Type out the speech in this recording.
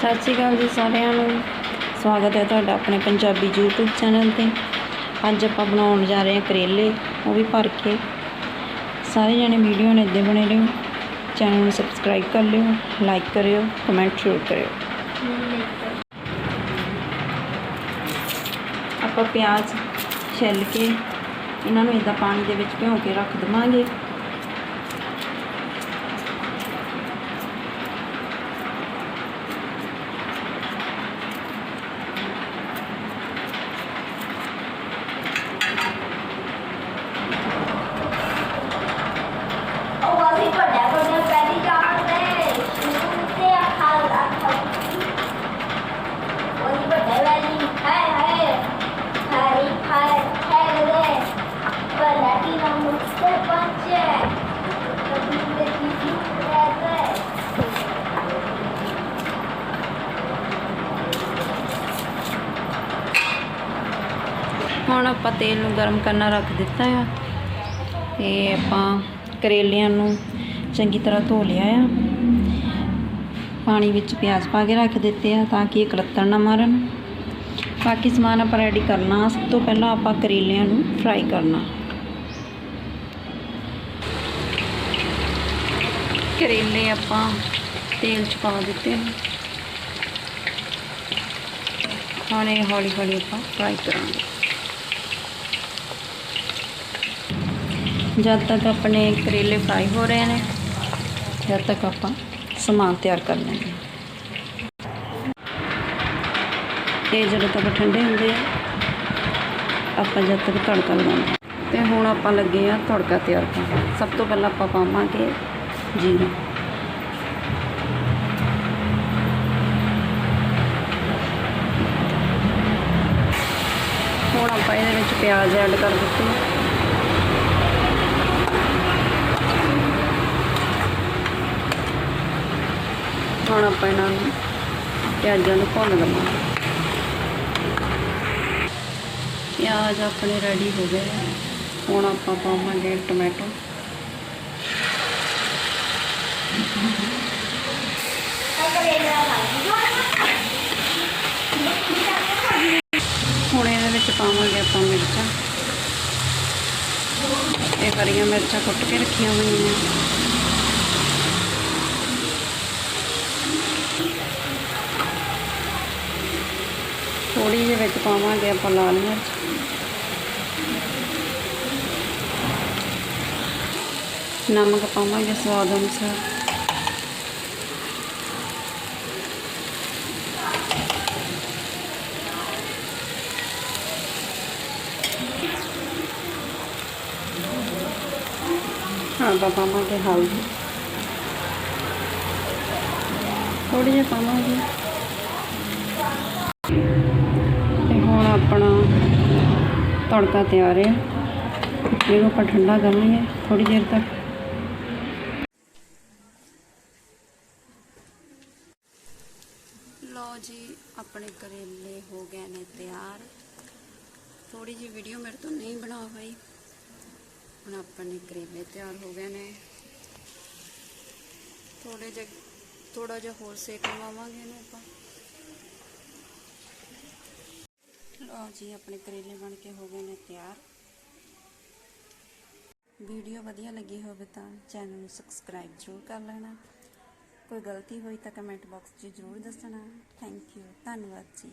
ਸਤਿ ਸ਼੍ਰੀ ਅਕਾਲ ਜੀ ਸਾਰਿਆਂ ਨੂੰ। ਸਵਾਗਤ ਹੈ ਤੁਹਾਡਾ ਆਪਣੇ ਪੰਜਾਬੀ YouTube ਚੈਨਲ ਤੇ। ਅੱਜ ਆਪਾਂ ਬਣਾਉਣ ਜਾ ਰਹੇ ਹਾਂ ਕਰੇਲੇ, ਉਹ ਵੀ ਭਰ ਕੇ। ਸਾਰੇ ਜਣੇ ਵੀਡੀਓ ਨੂੰ ਇੱਦਾਂ ਬਣੇ ਰਹੋ। ਚੈਨਲ ਨੂੰ ਸਬਸਕ੍ਰਾਈਬ ਕਰ ਲਿਓ ਲਾਈਕ ਕਰਿਓ ਕਮੈਂਟ ਸ਼ੇਅਰ ਕਰਿਓ। ਆਪਾਂ ਪਿਆਜ਼ ਛਿੱਲ ਕੇ ਇਹਨਾਂ ਨੂੰ ਇਦਾਂ ਪਾਣੀ ਦੇ ਵਿੱਚ ਭਿਓ ਕੇ ਰੱਖ ਦਵਾਂਗੇ। ਆਪਾਂ ਤੇਲ ਨੂੰ ਗਰਮ ਕਰਨਾ ਰੱਖ ਦਿੱਤਾ ਆ। ਤੇ ਆਪਾਂ ਕਰੇਲਿਆਂ ਨੂੰ ਚੰਗੀ ਤਰ੍ਹਾਂ ਧੋ ਲਿਆ ਆ। ਪਾਣੀ ਵਿੱਚ ਪਿਆਜ਼ ਪਾ ਕੇ ਰੱਖ ਦਿੱਤੇ ਆ ਤਾਂ ਕਿ ਇਹ ਕਲੱਤਣ ਨਾ ਮਾਰਨ। ਬਾਕੀ ਸਮਾਨ ਆਪਾਂ ਰੈਡੀ ਕਰਨਾ। ਸਭ ਤੋਂ ਪਹਿਲਾਂ ਆਪਾਂ ਕਰੇਲਿਆਂ ਨੂੰ ਫਰਾਈ ਕਰਨਾ। ਕਰੇਲੇ ਆਪਾਂ ਤੇਲ 'ਚ ਪਾ ਦਿੱਤੇ ਨੇ। ਹੁਣ ਇਹ ਹੌਲੀ ਹੌਲੀ ਆਪਾਂ ਫਰਾਈ ਕਰਾਂਗੇ। ਜਦ ਤੱਕ ਆਪਣੇ ਕਰੇਲੇ ਫਰਾਈ ਹੋ ਰਹੇ ਨੇ, ਜਦ ਤੱਕ ਆਪਾਂ ਸਮਾਨ ਤਿਆਰ ਕਰ ਲੈਂਦੇ ਹਾਂ। ਤੇ ਜਦੋਂ ਤੱਕ ਠੰਡੇ ਹੁੰਦੇ ਆ, ਆਪਾਂ ਜਦ ਤੱਕ ਤੜਕਾ ਲਗਾਉਂਦੇ ਹਾਂ। ਤੇ ਹੁਣ ਆਪਾਂ ਲੱਗੇ ਆ ਤੜਕਾ ਤਿਆਰ ਕਰਨ। ਸਭ ਤੋਂ ਪਹਿਲਾਂ ਆਪਾਂ ਪਾਵਾਂਗੇ ਜੀਰਾ। ਹੁਣ ਆਪਾਂ ਇਹਦੇ ਵਿੱਚ ਪਿਆਜ਼ ਐਡ ਕਰ ਦਿੱਤੇ ਹੁਣ ਆਪਾਂ ਇਹਨਾਂ ਨੂੰ ਪਿਆਜ਼ਾਂ ਨੂੰ ਭੁੰਨ ਲਵਾਂਗੇ। ਪਿਆਜ਼ ਆਪਣੇ ਰੈਡੀ ਹੋ ਗਏ ਹੁਣ ਆਪਾਂ ਪਾਵਾਂਗੇ ਟੋਮੈਟੋ। ਹੁਣ ਇਹਦੇ ਵਿੱਚ ਪਾਵਾਂਗੇ ਆਪਾਂ ਮਿਰਚਾਂ। ਇਹ ਹਰੀਆਂ ਮਿਰਚਾਂ ਕੁੱਟ ਕੇ ਰੱਖੀਆਂ ਹੋਈਆਂ ਥੋੜੀ ਜਿਹੀ ਵਿੱਚ ਪਾਵਾਂਗੇ ਆਪਾਂ ਲਾਲ ਮਿਰਚ। ਨਮਕ ਪਾਵਾਂਗੇ ਸਵਾਦ ਅਨੁਸਾਰ। ਹਾਂ, ਆਪਾਂ ਪਾਵਾਂਗੇ ਹਲਦੀ। ਥੋੜੀ ਜਿਹੀ ਪਾਵਾਂਗੇ। ਤੇ ਹੁਣ ਆਪਣਾ ਤੜਕਾ ਤਿਆਰ ਹੈ। ਇਹਨੂੰ ਆਪਾਂ ਠੰਡਾ ਕਰ ਲਈਏ ਥੋੜੀ ਦੇਰ ਤੱਕ। ਲਓ ਜੀ, ਆਪਣੇ ਕਰੇਲੇ ਹੋ ਗਏ ਨੇ ਤਿਆਰ। ਥੋੜੀ ਜਿਹੀ ਵੀਡੀਓ ਮੇਰੇ ਤੋਂ ਨਹੀਂ ਬਣਾ ਪਾਈ। ਹੁਣ ਆਪਣੇ ਕਰੇਲੇ ਤਿਆਰ ਹੋ ਗਏ ਨੇ। ਥੋੜੇ ਜਿਹਾ ਥੋੜਾ ਜਿਹਾ ਹੋਰ ਸੇਕ ਲਵਾਵਾਂਗੇ ਇਹਨੂੰ ਆਪਾਂ। ਲਓ ਜੀ, ਆਪਣੇ ਕਰੇਲੇ ਬਣ ਕੇ ਹੋ ਗਏ ਨੇ ਤਿਆਰ। ਵੀਡੀਓ ਵਧੀਆ ਲੱਗੀ ਹੋਵੇ ਤਾਂ ਚੈਨਲ ਨੂੰ ਸਬਸਕ੍ਰਾਈਬ ਜ਼ਰੂਰ ਕਰ ਲੈਣਾ। ਕੋਈ ਗਲਤੀ ਹੋਈ ਤਾਂ ਕਮੈਂਟ ਬਾਕਸ 'ਚ ਜ਼ਰੂਰ ਦੱਸਣਾ। ਥੈਂਕ ਯੂ ਧੰਨਵਾਦ ਜੀ।